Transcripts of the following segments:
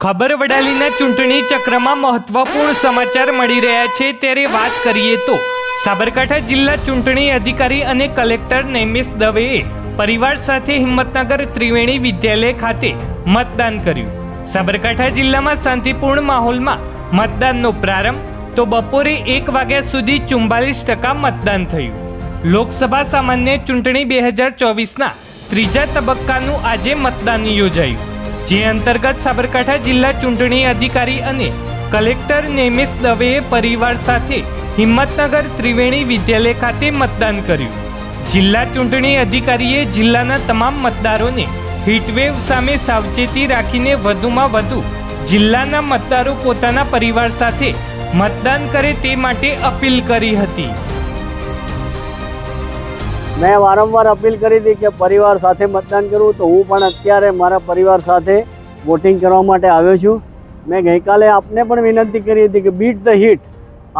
ખબર વડાલીના ચૂંટણી ચક્રમાં મહત્વપૂર્ણ સમાચાર મળી રહ્યા છે ત્યારે વાત કરીએ તો, સાબરકાંઠા જિલ્લા ચૂંટણી અધિકારી અને કલેક્ટર નૈમિષ દવેએ પરિવાર સાથે હિંમતનગર ત્રિવેણી વિદ્યાલય ખાતે મતદાન કર્યું. સાબરકાંઠા જિલ્લામાં શાંતિપૂર્ણ માહોલમાં મતદાનનો પ્રારંભ તો બપોરે એક વાગ્યા સુધી ચુમ્બાલીસ ટકા મતદાન થયું. લોકસભા સામાન્ય ચૂંટણી બે હજાર ચોવીસના ત્રીજા તબક્કાનું આજે મતદાન યોજાયું. જે અંતર્ગત સાબરકાંઠા જિલ્લા ચૂંટણી અધિકારી અને કલેક્ટર નેમિસ દવેએ પરિવાર સાથે હિંમતનગર ત્રિવેણી વિદ્યાલય ખાતે મતદાન કર્યું. જિલ્લા ચૂંટણી અધિકારીએ જિલ્લાના તમામ મતદારોને હીટવેવ સામે સાવચેતી રાખીને વધુમાં વધુ જિલ્લાના મતદારો પોતાના પરિવાર સાથે મતદાન કરે તે માટે અપીલ કરી હતી. મેં વારંવાર અપીલ કરી હતી કે પરિવાર સાથે મતદાન કરવું તો હું પણ અત્યારે મારા પરિવાર સાથે વોટિંગ કરવા માટે આવ્યો છું. મેં ગઈકાલે આપને પણ વિનંતી કરી હતી કે બીટ ધ હીટ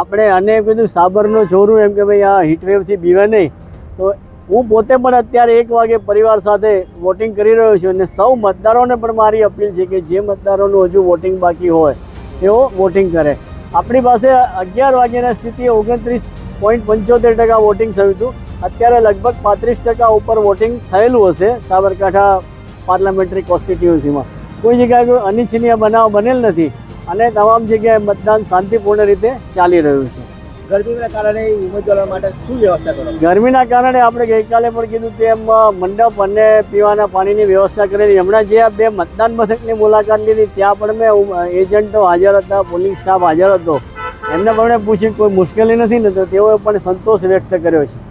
આપણે અને કીધું સાબરનો છોરું એમ કે ભાઈ આ હીટવેવથી બીવે નહીં. તો હું પોતે પણ અત્યારે એક વાગે પરિવાર સાથે વોટિંગ કરી રહ્યો છું અને સૌ મતદારોને પણ મારી અપીલ છે કે જે મતદારોનું હજુ વોટિંગ બાકી હોય, તેઓ વોટિંગ કરે. આપણી પાસે અગિયાર વાગ્યાના સ્થિતિએ ઓગણત્રીસ પોઈન્ટ પંચોતેર ટકા વોટિંગ થયું હતું. અત્યારે લગભગ પાંત્રીસ ટકા ઉપર વોટિંગ થયેલું હશે સાબરકાંઠા પાર્લામેન્ટરી કોન્સ્ટિટ્યુન્સીમાં કોઈ જગ્યાએ કોઈ અનિચ્છનીય બનાવ બનેલ નથી અને તમામ જગ્યાએ મતદાન શાંતિપૂર્ણ રીતે ચાલી રહ્યું છે. ગરમીના કારણે ઉમેદવારો માટે શું વ્યવસ્થા કરો? ગરમીના કારણે આપણે ગઈકાલે પણ કીધું તેમ મંડપ અને પીવાના પાણીની વ્યવસ્થા કરેલી. હમણાં જે આ બે મતદાન મથકની મુલાકાત લીધી ત્યાં પણ મેં એજન્ટો હાજર હતા પોલિંગ સ્ટાફ હાજર હતો. એમને પણ મેં પૂછ્યું કોઈ મુશ્કેલી નથી ને તો તેઓએ પણ સંતોષ વ્યક્ત કર્યો છે.